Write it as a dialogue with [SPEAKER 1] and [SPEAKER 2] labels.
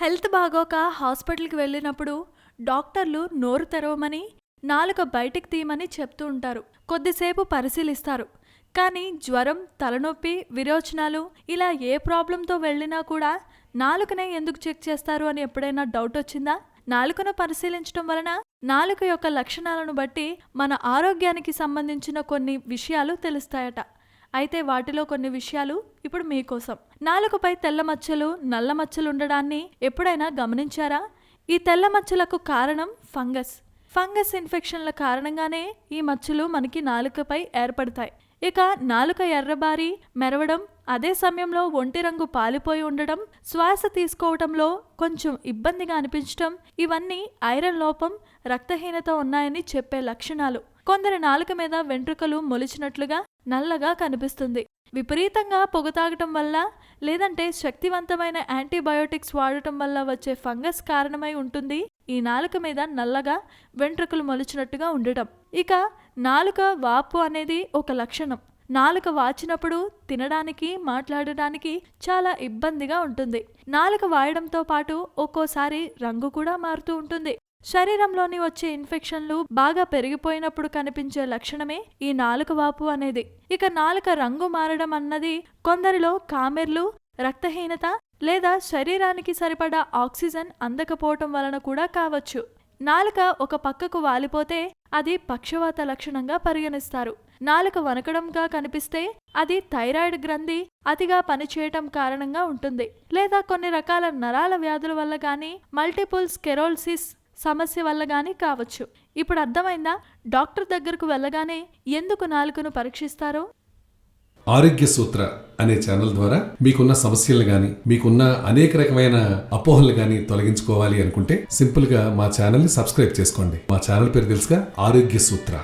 [SPEAKER 1] Health బాగోక హాస్పిటల్కి వెళ్ళినప్పుడు డాక్టర్లు నోరు తెరవమని నాలుక బయటికి తీయమని చెప్తూ ఉంటారు. కొద్దిసేపు పరిశీలిస్తారు. కానీ జ్వరం తలనొప్పి విరోచనాలు ఇలా ఏ ప్రాబ్లంతో వెళ్ళినా కూడా నాలుకనే ఎందుకు చెక్ చేస్తారు అని ఎప్పుడైనా డౌట్ వచ్చిందా? నాలుకను పరిశీలించడం వలన నాలుక యొక్క లక్షణాలను బట్టి మన ఆరోగ్యానికి సంబంధించిన కొన్ని విషయాలు తెలుస్తాయట. అయితే వాటిలో కొన్ని విషయాలు ఇప్పుడు మీకోసం నాలుకపై తెల్ల మచ్చలు నల్ల మచ్చలు ఉండడాన్ని ఎప్పుడైనా గమనించారా? ఈ తెల్ల మచ్చలకు కారణం ఫంగస్. ఫంగస్ ఇన్ఫెక్షన్ల కారణంగానే ఈ మచ్చలు మనకి నాలుకపై ఏర్పడతాయి. ఇక నాలుక ఎర్రబారి మెరవడం అదే సమయంలో ఒంటి రంగు పాలిపోయి ఉండడం శ్వాస తీసుకోవడంలో కొంచెం ఇబ్బందిగా అనిపించడం ఇవన్నీ ఐరన్ లోపం రక్తహీనత ఉన్నాయని చెప్పే లక్షణాలు. కొందరి నాలుక మీద వెంట్రుకలు మొలిచినట్లుగా నల్లగా కనిపిస్తుంది. విపరీతంగా పొగ తాగటం వల్ల లేదంటే శక్తివంతమైన యాంటీబయోటిక్స్ వాడటం వల్ల వచ్చే ఫంగస్ కారణమై ఉంటుంది ఈ నాలుక మీద నల్లగా వెంట్రుకలు మొలిచినట్టుగా ఉండటం. ఇక నాలుక వాపు అనేది ఒక లక్షణం. నాలుక వాచినప్పుడు తినడానికి మాట్లాడడానికి చాలా ఇబ్బందిగా ఉంటుంది. నాలుక వాయడంతో పాటు ఒక్కోసారి రంగు కూడా మారుతూ ఉంటుంది. శరీరంలోని వచ్చే ఇన్ఫెక్షన్లు బాగా పెరిగిపోయినప్పుడు కనిపించే లక్షణమే ఈ నాలుక వాపు అనేది. ఇక నాలుక రంగు మారడం అన్నది కొందరిలో కామెర్లు రక్తహీనత లేదా శరీరానికి సరిపడా ఆక్సిజన్ అందకపోవటం వలన కూడా కావచ్చు. నాలుక ఒక పక్కకు వాలిపోతే అది పక్షవాత లక్షణంగా పరిగణిస్తారు. నాలుక వనకడంగా కనిపిస్తే అది థైరాయిడ్ గ్రంథి అతిగా పనిచేయటం కారణంగా ఉంటుంది. లేదా కొన్ని రకాల నరాల వ్యాధుల వల్ల కానీ మల్టిపుల్ స్కెరోల్సిస్ సమస్య వల్ల కానీ కావచ్చు. ఇప్పుడు అర్థమైందా? డాక్టర్ దగ్గరకు వెళ్ళగానే ఎందుకు నాలుకను పరీక్షిస్తారో?
[SPEAKER 2] ఆరోగ్య సూత్ర అనే ఛానల్ ద్వారా మీకున్న సమస్యలు గాని మీకున్న అనేక రకమైన అపోహలు గాని తొలగించుకోవాలి అనుకుంటే సింపుల్గా మా ఛానల్ని సబ్స్క్రైబ్ చేసుకోండి. మా ఛానల్ పేరు తెలుసుగా ఆరోగ్య సూత్ర.